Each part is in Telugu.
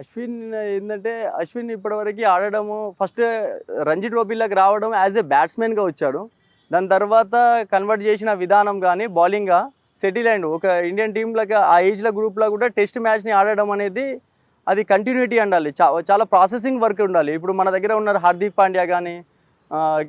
అశ్విన్ ఏంటంటే అశ్విన్ ఇప్పటివరకు ఆడడము ఫస్ట్ రంజీ ట్రోఫీలోకి రావడం యాజ్ ఏ బ్యాట్స్మెన్గా వచ్చాడు. దాని తర్వాత కన్వర్ట్ చేసిన విధానం కానీ బౌలింగ్గా సెటిల్ అయ్యిండు. ఒక ఇండియన్ టీంలకు ఆ ఏజ్ల గ్రూప్లో కూడా టెస్ట్ మ్యాచ్ని ఆడడం అనేది అది కంటిన్యూటీ ఉండాలి చా చాలా ప్రాసెసింగ్ వర్క్ ఉండాలి. ఇప్పుడు మన దగ్గర ఉన్నారు హార్దిక్ పాండ్యా కానీ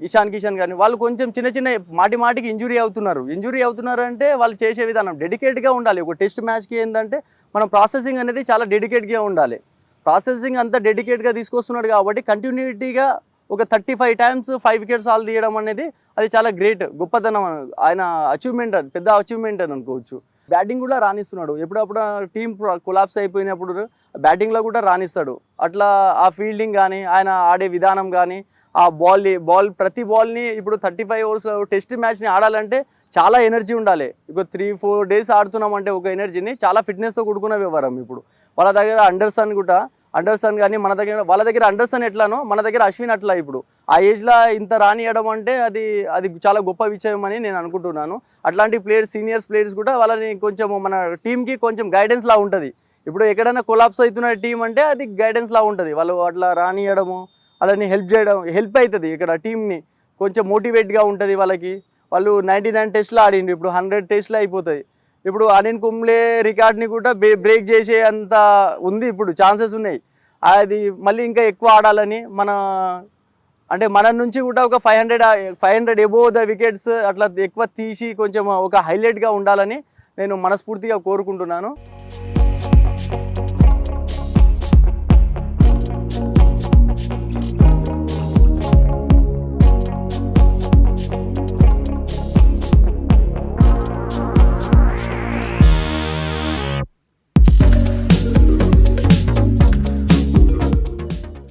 ఇషాన్ కిషన్ కానీ వాళ్ళు కొంచెం చిన్న చిన్న మాటి మాటికి ఇంజురీ అవుతున్నారు. ఇంజురీ అవుతున్నారంటే వాళ్ళు చేసే విధానం డెడికేట్గా ఉండాలి. ఒక టెస్ట్ మ్యాచ్కి ఏంటంటే మనం ప్రాసెసింగ్ అనేది చాలా డెడికేట్గా ఉండాలి. ప్రాసెసింగ్ అంతా డెడికేట్గా తీసుకొస్తున్నాడు కాబట్టి కంటిన్యూటీగా ఒక thirty five times five wickets all తీయడం అనేది అది చాలా గ్రేట్ గొప్పతనం. ఆయన అచీవ్మెంట్ అది పెద్ద అచీవ్మెంట్ అని అనుకోవచ్చు. బ్యాటింగ్ కూడా రాణిస్తున్నాడు. ఎప్పుడప్పుడు టీం కొలాప్స్ అయిపోయినప్పుడు బ్యాటింగ్లో కూడా రాణిస్తాడు. అట్లా ఆ ఫీల్డింగ్ కానీ ఆయన ఆడే విధానం కానీ ఆ బాల్ బాల్ ప్రతి బాల్ని ఇప్పుడు థర్టీ ఫైవ్ అవర్స్ టెస్ట్ మ్యాచ్ని ఆడాలంటే చాలా ఎనర్జీ ఉండాలి. ఇప్పుడు త్రీ ఫోర్ డేస్ ఆడుతున్నామంటే ఒక ఎనర్జీని చాలా ఫిట్నెస్తో కూడుకున్న వ్యవహారం ఇప్పుడు. వాళ్ళ దగ్గర అండర్సన్ కూడా అండర్సన్ కానీ మన దగ్గర వాళ్ళ దగ్గర అండర్సన్ ఎట్లానో మన దగ్గర అశ్విన్ అట్లా ఇప్పుడు. ఆ ఏజ్లో ఇంత రానియడం అంటే అది అది చాలా గొప్ప విషయం అని నేను అనుకుంటున్నాను. అట్లాంటి ప్లేయర్స్ సీనియర్స్ ప్లేయర్స్ కూడా వాళ్ళని కొంచెం మన టీంకి కొంచెం గైడెన్స్లా ఉంటుంది. ఇప్పుడు ఎక్కడైనా కొలాప్స్ అవుతున్న టీం అంటే అది గైడెన్స్ లా ఉంటుంది. వాళ్ళు అట్లా రానియడము వాళ్ళని హెల్ప్ చేయడం హెల్ప్ అవుతుంది ఇక్కడ టీంని కొంచెం మోటివేట్గా ఉంటుంది వాళ్ళకి. వాళ్ళు నైంటీ నైన్ టెస్ట్లో ఆడిండు ఇప్పుడు హండ్రెడ్ టెస్ట్లో అయిపోతుంది ఇప్పుడు అనిల్ కుంబ్లే రికార్డ్ని కూడా బ్రేక్ చేసే అంత ఉంది ఇప్పుడు ఛాన్సెస్ ఉన్నాయి. అది మళ్ళీ ఇంకా ఎక్కువ ఆడాలని మన అంటే మన నుంచి కూడా ఒక five hundred five hundred above the wickets అట్లా ఎక్కువ తీసి కొంచెం ఒక హైలైట్గా ఉండాలని నేను మనస్ఫూర్తిగా కోరుకుంటున్నాను.